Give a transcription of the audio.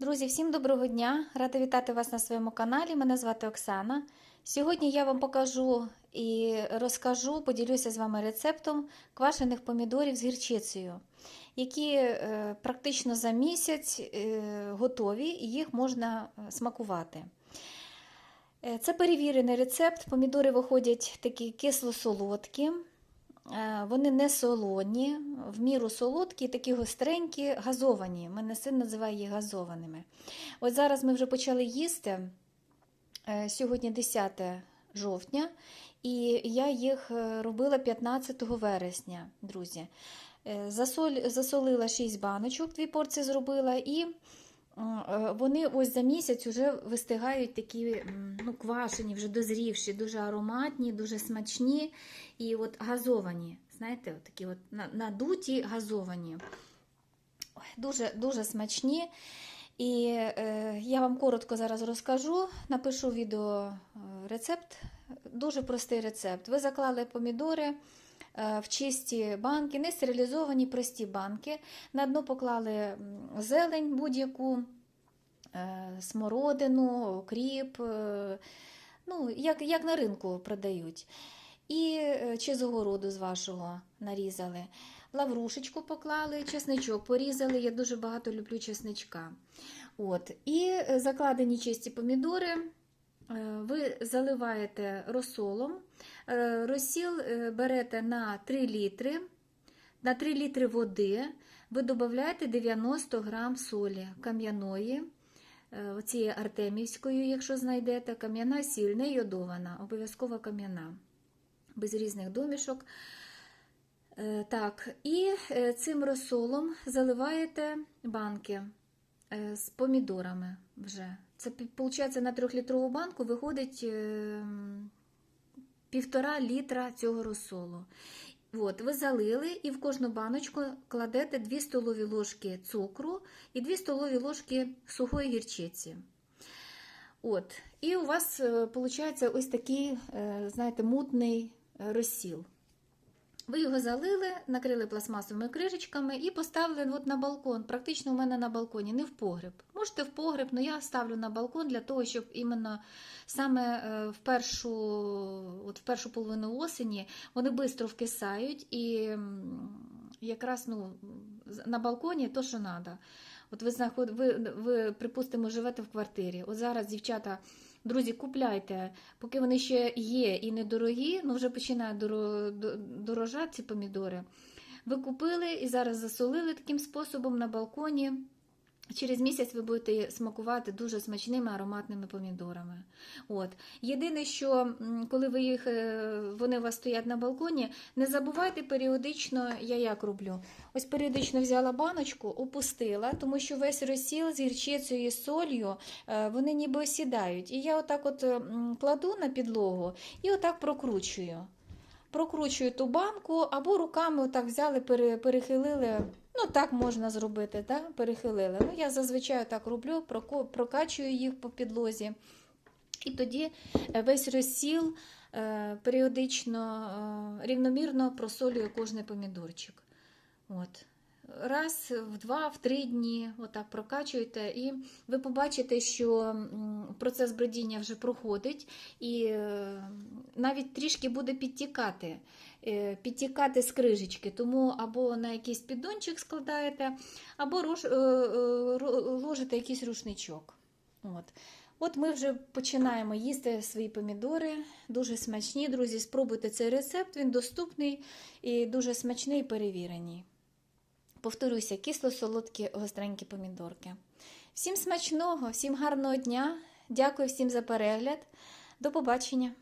Друзі, всім доброго дня! Рада вітати вас на своєму каналі. Мене звати Оксана. Сьогодні я вам покажу і розкажу, поділюся з вами рецептом квашених помідорів з гірчицею, які е, практично за місяць е, готові і їх можна е, смакувати. Це перевірений рецепт. Помідори виходять такі кисло-солодкі. Вони не солоні, в міру солодкі, такі гостренькі, газовані. Мене син називає їх газованими. От зараз ми вже почали їсти. Е, Сьогодні 10 жовтня, і я їх е, робила 15 вересня, друзі. Е, засолила 6 баночок, 2 порції зробила, і вони ось за місяць вже вистигають такі ну, квашені, вже дозрівші, дуже ароматні, дуже смачні і от газовані. Знаєте, от такі от надуті газовані. Дуже, дуже смачні. І е, я вам коротко зараз розкажу, напишу відео е, рецепт. Дуже простий рецепт. Ви заклали помідори е, в чисті банки, не стерилізовані, прості банки. На дно поклали зелень будь-яку, е, смородину, окріп, ну, як, як на ринку продають. І е, чи з огороду з вашого нарізали. Лаврушечку поклали, чесничок порізали. Я дуже багато люблю чесничка. От. І е, закладені чисті помідори. е, Ви заливаєте розсолом. Розсіл берете на 3 літри. На 3 літри води ви додаєте 90 грам солі кам'яної, оцієї артемівської, якщо знайдете, кам'яна сіль, не йодована, обов'язково кам'яна, без різних домішок. Е, Так, і е, цим розсолом заливаєте банки е, з помідорами вже. Це виходить на трьохлітрову банку виходить півтора літра цього розсолу. От, ви залили і в кожну баночку кладете 2 столові ложки цукру і 2 столові ложки сухої гірчиці. От, і у вас виходить ось такий, знаєте, мутний розсіл. Ви його залили, накрили пластмасовими кришечками і поставили от на балкон. Практично у мене на балконі, не в погреб. Можете в погреб, але я ставлю на балкон для того, щоб іменно саме е, в першу, от в першу половину осені вони швидко вкисають і якраз ну, на балконі то, що треба. От ви, знаход... ви, ви, припустимо, живете в квартирі. От зараз, дівчата, друзі, купляйте, поки вони ще є і недорогі, ну вже починають доро... дорожати ці помідори. Ви купили і зараз засолили таким способом на балконі. Через місяць ви будете смакувати дуже смачними ароматними помідорами. От. Єдине, що коли ви їх, е, вони у вас стоять на балконі, не забувайте періодично, я як роблю. Ось періодично взяла баночку, опустила, тому що весь розсіл з гірчицею і солью е, вони ніби осідають. І я отак от кладу на підлогу і отак прокручую. Прокручую ту банку або руками отак взяли, перехилили. Ну, так можна зробити, так? перехилили. Ну, я зазвичай так роблю, прокачую їх по підлозі. І тоді е, весь розсіл е, періодично е, рівномірно просолюю кожний помідорчик. От. Раз в два, в три дні отак прокачуєте, і ви побачите, що процес бродіння вже проходить, і е, навіть трішки буде підтікати, е, підтікати з крижечки. Тому або на якийсь піддончик складаєте, або е, ложите якийсь рушничок. От. От ми вже починаємо їсти свої помідори. Дуже смачні, друзі. Спробуйте цей рецепт, він доступний і дуже смачний і перевірений. Повторюся, кисло-солодкі гостренькі помідорки. Всім смачного, всім гарного дня. Дякую всім за перегляд. До побачення!